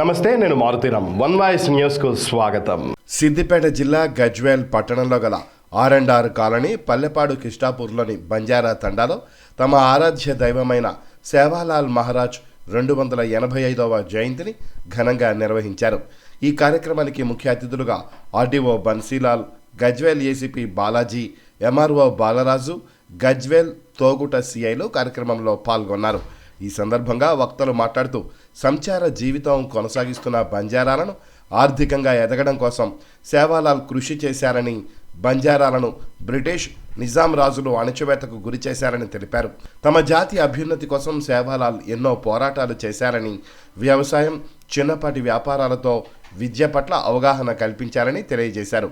నమస్తే నేను Maruthi Ram one voice న్యూస్కు స్వాగతం. సిద్దిపేట జిల్లా గజ్వేల్ పట్టణంలో గల R and R colony Pallepadu కిష్టాపూర్లోని Banjara తండాలో తమ ఆరాధ్య దైవమైన సేవాలాల్ మహారాజ్ రెండు వందల ఎనభై ఐదవ జయంతిని ఘనంగా నిర్వహించారు. ఈ కార్యక్రమానికి ముఖ్య అతిథులుగా RDO Bansilal Gajwel ACP Balaji MRO Balaraju Gajwel Toguta సిఐలు కార్యక్రమంలో పాల్గొన్నారు. ఈ సందర్భంగా వక్తలు మాట్లాడుతూ సంచార జీవితం కొనసాగిస్తున్న బంజారాలను ఆర్థికంగా ఎదగడం కోసం సేవాలాల్ కృషి చేశారని బంజారాలను బ్రిటిష్ నిజాం రాజులు అణచివేతకు గురి చేశారని తెలిపారు. తమ జాతి అభ్యున్నతి కోసం సేవాలాల్ ఎన్నో పోరాటాలు చేశారని వ్యవసాయం చిన్నపాటి వ్యాపారాలతో విద్య పట్ల అవగాహన కల్పించారని తెలియజేశారు.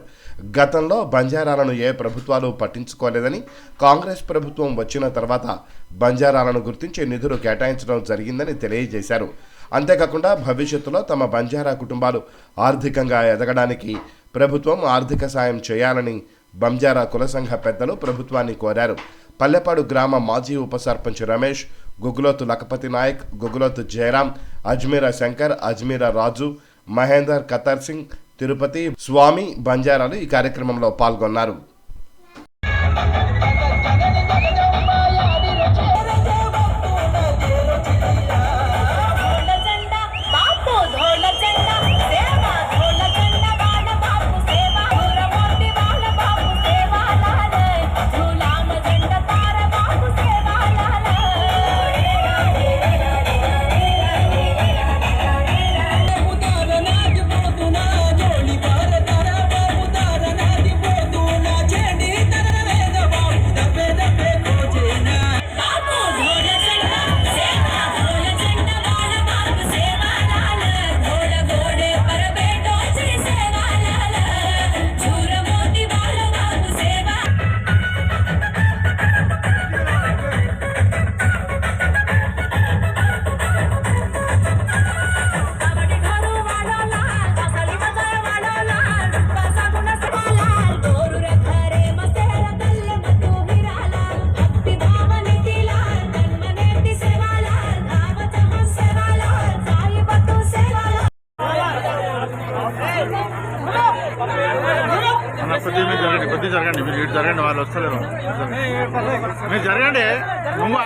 గతంలో బంజారాలను ఏ ప్రభుత్వాలు పట్టించుకోలేదని కాంగ్రెస్ ప్రభుత్వం వచ్చిన తర్వాత బంజారాలను గుర్తించి నిధులు కేటాయించడం జరిగిందని తెలియజేశారు. అంతేకాకుండా భవిష్యత్తులో తమ బంజారా కుటుంబాలు ఆర్థికంగా ఎదగడానికి ప్రభుత్వం ఆర్థిక సాయం చేయాలని బంజారా కుల సంఘ పెద్దలు ప్రభుత్వాన్ని కోరారు. పల్లెపాడు గ్రామ మాజీ ఉప సర్పంచ్ రమేష్ గుగులోతు లఖపతి నాయక్ గుగులోతు జయరాం అజ్మీరా శంకర్ అజ్మీరా రాజు మహేందర్ కతర్ సింగ్ తిరుపతి స్వామి బంజారాలు ఈ కార్యక్రమంలో పాల్గొన్నారు. జరగండి మీరు ఇటు జరగండి వాళ్ళు వస్తలేరు మీరు జరగండి. నువ్వు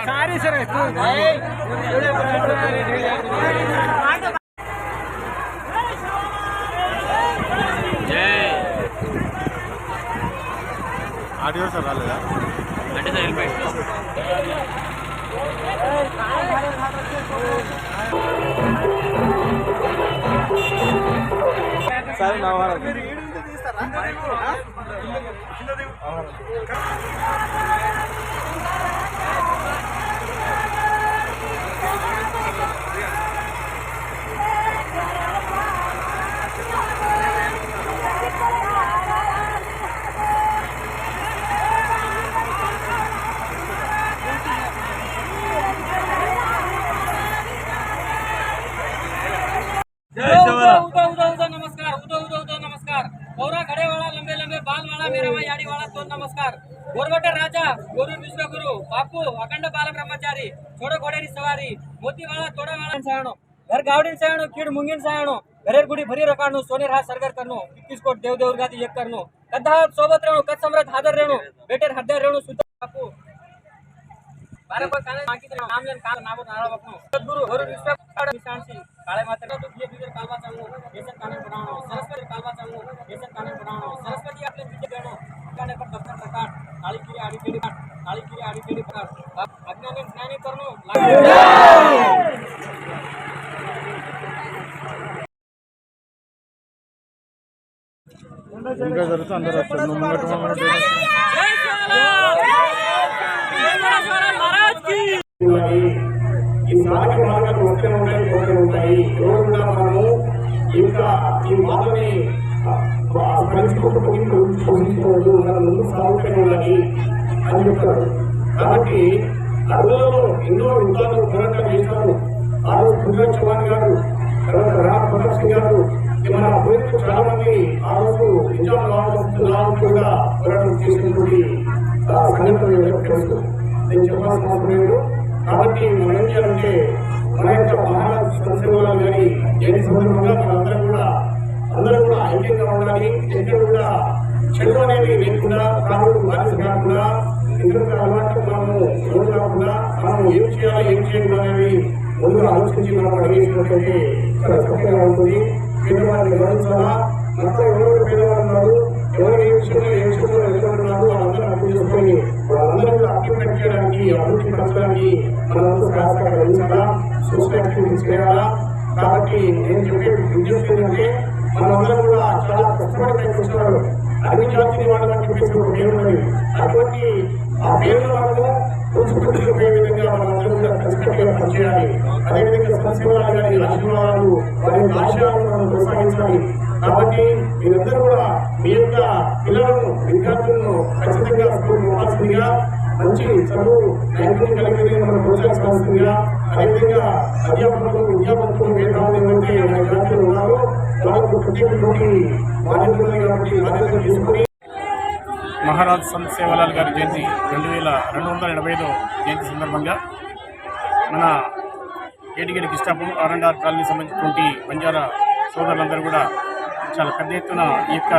ఆడియో సార్ రాలేదా? Ah. नमस्कार गोरगोटे राजा गुरु बापू अखंड बाल ब्रह्मचारी छोडो घोडेरी सवारी मोती वाला तोड़ा वाला सहाणो घर गावड़ी सहाणो कीड मुंगीन सहाणो घर गुडी भरी रकाणू सोने हा सरगर करनो इक्कीस कोट देव देव देवगाती एक करनो कद्दा सोबत रेणू कद सम्राट हादर रेणू बेटे हृदय रेणू सुत बापू बारे पर काने बाकी तो नाम जन काल नाम नारा बापू सद्गुरु हरु विश्व निशांशी काळे माता दुखिए चांगलो कालवा चाहूँ जैसे काने बनावणो सरस्वती कालवा चाहूँ जैसे काने कानन सरस्वती ఇంకా జరుగుతూ అందరూ వచ్చారు నువ్వు ఈ సాధక మార్గాలు ఒకటే ఉంటాయి. ఒకటే ఉంటాయి ఇంకా ఈ మాటని పంచుకోకపోయి పోషించుకోవద్దు మన ముందు సాగుతూనే ఉండాలి అని చెప్తారు కాబట్టి అందులో ఎన్నో యుద్ధాలు పోరాటం చేశారు ఆ రోజు గుజరాత్ చౌహాన్ గారు తర్వాత రామ్ గారు మన అభివృద్ధి చాలా మంది ఆ రోజు నిజాం రావడం కూడా పోరాటం చేసినటువంటి సంఘటన తెలుసు నేను చెప్పాల్సిన అవసరం కాబట్టి మనం ఏం చేయాలంటే మన యొక్క మహారాజ్ సంక్షేమాలు కానీ జయంతి సందర్భంగా మనందరం కూడా అందరూ కూడా ఐక్యంగా ఉండాలి. ఎక్కడ కూడా చెడు అనేది లేకుండా కాదు బాధ్యత కాకుండా ఇతరులకు అలవాటు మనము ఎవరు కాకుండా మనం ఏం చేయాలి ఏం చేయకుండా అనేది ముందు ఆలోచించి మనం అడిగేసినట్లయితే చాలా చక్కగా ఉంటుంది. పేదవారిని గమనించాలా మనతో ఎవరు పేదవారు ఉన్నారు ఎవరు ఏ విషయంలో ఏ విషయంలో ఎదుర్కొంటున్నారు వాళ్ళందరూ అర్థం చేసుకొని వాళ్ళందరూ కూడా అభివృద్ధి చేయడానికి అభివృద్ధి పరచడానికి మనందరూ సహాయకారం అందించాలా సోషల్ యాక్టివిటీస్ చేయాలా. కాబట్టి నేను చెప్పే విజ్ఞప్తి ఏంటంటే మనందరం కూడా చాలా కష్టపడి పైకి వస్తున్నారు అన్ని జాతిని వాళ్ళని చెప్పేసి ఒక పేరు ఉన్నది అటువంటి ఆ పేరును మనము పూర్తిపోయే విధంగా మనందరం కూడా కలిసికట్టుగా పనిచేయాలి. అదేవిధంగా సంశీవాలు కానీ ఆశీర్వాదాలు వారి యొక్క ఆశయాలను మనం ప్రోత్సహించాలి కాబట్టి మీరందరూ కూడా మీ యొక్క పిల్లలను విద్యార్థులను ఖచ్చితంగా స్కూల్ పంపాల్సిందిగా మంచి చదువు నైపుణ్యం కలిగిన విధంగా మనం ప్రోత్సహించాల్సిందిగా అదేవిధంగా అధ్యాపకులు విద్యాపకులు మేధావులు ఎవరైతే మన విద్యార్థులు ఉన్నారో వాళ్ళకు మహారాజ్ సంత్ సేవలాల్ గారి జయంతి రెండు వేల రెండు వందల ఎనభై ఐదో జయంతి సందర్భంగా మన Etigadi Kishtapur R and R colony సంబంధించినటువంటి బంజారా సోదరులందరూ కూడా చాలా పెద్ద ఎత్తున ఈ యొక్క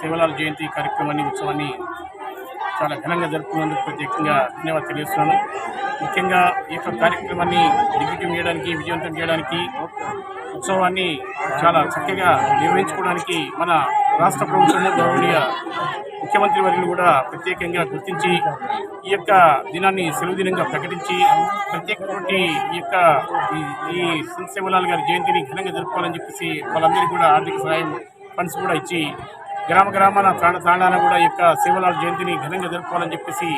సేవలాల్ జయంతి కార్యక్రమాన్ని ఉత్సవాన్ని చాలా ఘనంగా జరుపుకున్నందుకు ప్రత్యేకంగా ధన్యవాదాలు తెలియజేస్తున్నాను. ముఖ్యంగా ఈ యొక్క కార్యక్రమాన్ని దిగ్విజయం చేయడానికి విజయవంతం చేయడానికి ఉత్సవాన్ని చాలా చక్కగా నిర్వహించుకోవడానికి మన రాష్ట్ర ప్రభుత్వము గౌరవనీయ ముఖ్యమంత్రి వారిని కూడా ప్రత్యేకంగా గుర్తించి ఈ యొక్క దినాన్ని సెలవు దినంగా ప్రకటించి ప్రత్యేకటువంటి ఈ యొక్క ఈ- ఈ గారి జయంతిని ఘనంగా జరుపుకోవాలని చెప్పేసి వాళ్ళందరికీ కూడా ఆర్థిక సహాయం ఫండ్స్ కూడా ఇచ్చి గ్రామ గ్రామాల తాండ తాండాన కూడా ఈ యొక్క శివలాల్ జయంతిని ఘనంగా జరుపుకోవాలని చెప్పేసి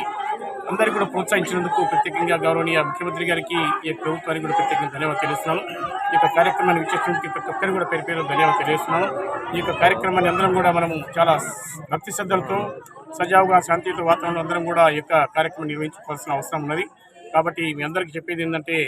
అందరికీ కూడా ప్రోత్సహించినందుకు ప్రత్యేకంగా గౌరవనీయ ముఖ్యమంత్రి గారికి ఈ ప్రభుత్వానికి కూడా ప్రత్యేకంగా ధన్యవాదాలు తెలుస్తున్నాను ఈ యొక్క కార్యక్రమాన్ని విచ్చేసినందుకు ప్రతి ఒక్కరిని కూడా పేరు పేరు ధన్యవాదాలు తెలియజేస్తున్నాను. ఈ యొక్క కార్యక్రమాన్ని అందరం కూడా మనము చాలా భక్తి శ్రద్ధలతో సజావుగా శాంతియుత వాతావరణంలో అందరం కూడా ఈ యొక్క కార్యక్రమం నిర్వహించుకోవాల్సిన అవసరం ఉన్నది. కాబట్టి మీ అందరికీ చెప్పేది ఏంటంటే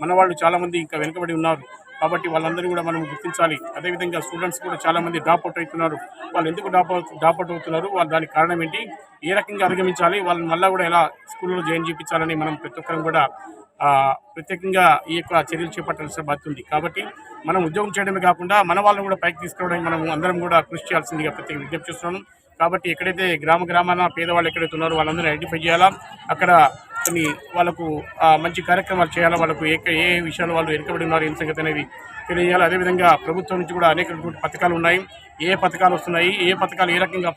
మన వాళ్ళు చాలామంది ఇంకా వెనుకబడి ఉన్నారు. కాబట్టి వాళ్ళందరూ కూడా మనం గుర్తించాలి. అదేవిధంగా స్టూడెంట్స్ కూడా చాలామంది డ్రాప్ అవుట్ అవుతున్నారు. వాళ్ళు ఎందుకు డ్రాప్ అవుట్ డ్రాప్ అవుట్ అవుతున్నారు? వాళ్ళు దానికి కారణం ఏంటి? ఏ రకంగా అధిగమించాలి? వాళ్ళని మళ్ళీ కూడా ఎలా స్కూల్లో జాయిన్ చేయించాలని మనం ప్రతి ఒక్కరం కూడా ప్రత్యేకంగా ఈ యొక్క చర్యలు చేపట్టాల్సిన బాధ్యత ఉంది. కాబట్టి మనం ఉద్యోగం చేయడమే కాకుండా మన వాళ్ళని కూడా పైకి తీసుకురావడానికి మనం అందరం కూడా కృషి చేయాల్సిందిగా ప్రత్యేక విజ్ఞప్తి చేస్తున్నాను. కాబట్టి ఎక్కడైతే గ్రామ గ్రామాన పేదవాళ్ళు ఎక్కడైతే ఉన్నారో వాళ్ళందరూ ఐడెంటిఫై చేయాలా? అక్కడ కొన్ని వాళ్ళకు మంచి కార్యక్రమాలు చేయాలా? వాళ్ళకు ఏ ఏ విషయాలు వాళ్ళు వెనుకబడి ఉన్నారు? ఏం సంగతి అనేది తెలియజేయాలి అదేవిధంగా ప్రభుత్వం నుంచి కూడా అనేకటువంటి పథకాలు ఉన్నాయి. ఏ పథకాలు వస్తున్నాయి? ఏ పథకాలు ఏ రకంగా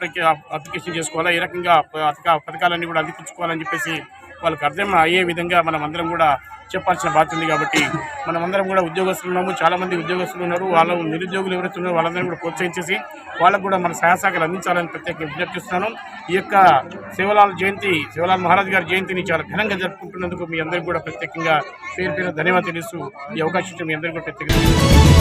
అప్లికేషన్ చేసుకోవాలా? ఏ రకంగా పథకాలన్నీ కూడా అందిపించుకోవాలని చెప్పేసి వాళ్ళకి అర్థం అయ్యే విధంగా మనం అందరం కూడా చెప్పాల్సిన బాధ్యత ఉంది కాబట్టి మనం అందరం కూడా ఉద్యోగస్తులు ఉన్నాము చాలామంది ఉద్యోగస్తులు ఉన్నారు. వాళ్ళ నిరుద్యోగులు ఎవరైతే ఉన్నారో వాళ్ళందరం కూడా ప్రోత్సహించేసి వాళ్ళకు కూడా మన సహాయ శాఖలు అందించాలని ప్రత్యేక విజ్ఞప్తిస్తున్నాను ఈ యొక్క శివలాల్ జయంతి శివలాల్ మహారాజ్ గారి జయంతిని చాలా ఘనంగా జరుపుకుంటున్నందుకు మీ అందరికీ కూడా ప్రత్యేకంగా పేరు పేరు ధన్యవాదాలు తెలుస్తూ ఈ అవకాశం మీ అందరికీ కూడా ప్రత్యేకంగా